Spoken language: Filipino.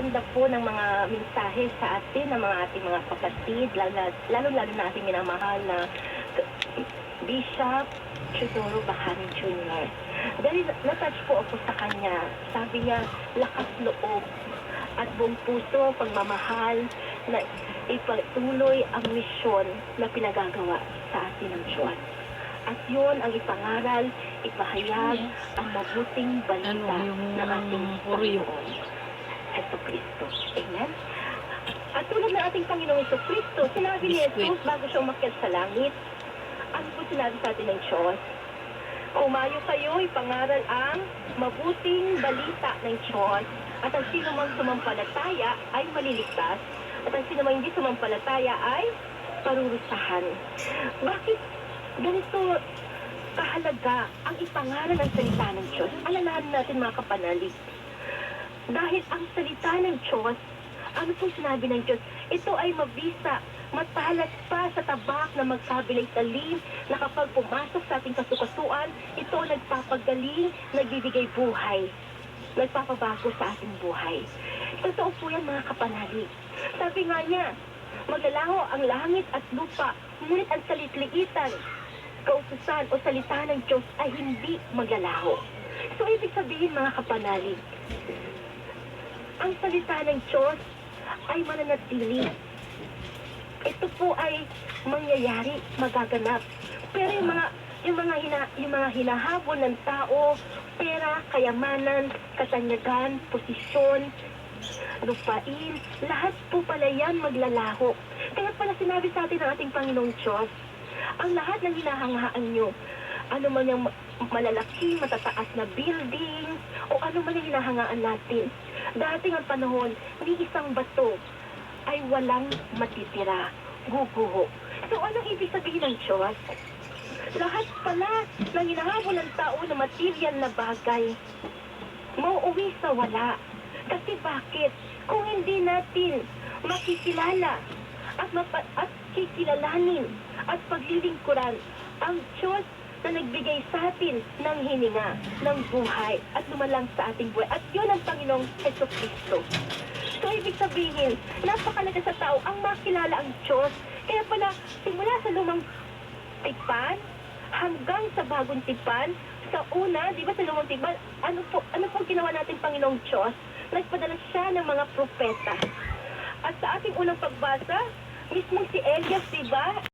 napakaganda po ng mga mensahe sa atin ng mga ating mga kapatid, lalo, lalo, lalo na ating minamahal na Bishop Chidoro Bahani Jr. Dahil natouch po ako sa kanya, sabi niya, lakas loob at buong puso, pagmamahal na ipatuloy ang misyon na pinagagawa sa atin ng Diyos. At yun ang ipangaral, ipahayag ang mabuting balita Ano, ng ating. Panginoon, Heso Kristo. Amen? At tulad ng ating Panginoong Heso Kristo, sinabi ni. Jesus bago siya umakyat sa langit, ano po sinabi sa atin ng Diyos? Kumayo kayo, ipangaral ang mabuting balita ng Diyos at ang sino mang sumampalataya ay maliligtas at ang sino mang hindi sumampalataya ay parurusahan. Bakit ganito kahalaga ang ipangaral ng salita ng Diyos? Alalahanin natin mga kapanalig. Dahil ang salita ng Diyos, ano pong sinabi ng Diyos? Ito ay mabisa, matalas pa sa tabak na magkabilay talim na kapag pumasok sa ating kasukasuan, ito nagpapagaling, nagbibigay buhay, nagpapabago sa ating buhay. Totoo po yan mga kapanalig. Sabi nga niya, maglalaho ang langit at lupa, ngunit ang salitliitan, kautusan o salita ng Diyos ay hindi maglalaho. So, ibig sabihin mga kapanalig, ang salita ng Diyos ay mananatili. Ito po ay mangyayari, magaganap. Pero yung mga yung mga hina, yung mga hinahabol ng tao, pera, kayamanan, katanyagan, posisyon, lupain, lahat po pala yan maglalaho. Kaya pala sinabi sa atin ng ating Panginoong Diyos, ang lahat ng hinahangaan nyo, ano man yung ma- malalaki, matataas na building, o ano man yung hinahangaan natin. Dating ang panahon, ni isang bato ay walang matitira, guguho. So anong ibig sabihin ng Diyos? Lahat pala ng hinahabol ng tao na material na bagay, mauuwi sa wala. Kasi bakit? Kung hindi natin makikilala at, mapa- at kikilalanin at paglilingkuran ang Diyos na nagbigay sa atin ng hininga, ng buhay at lumalang sa ating buhay. At yun ang Panginoong Heso Kristo. So, ibig sabihin, napakalaga sa tao ang makilala ang Diyos. Kaya pala, simula sa lumang tipan hanggang sa bagong tipan, sa una, di ba sa lumang tipan, ano po, ano po ginawa natin Panginoong Diyos? Nagpadala siya ng mga propeta. At sa ating unang pagbasa, mismo si Elias, di ba?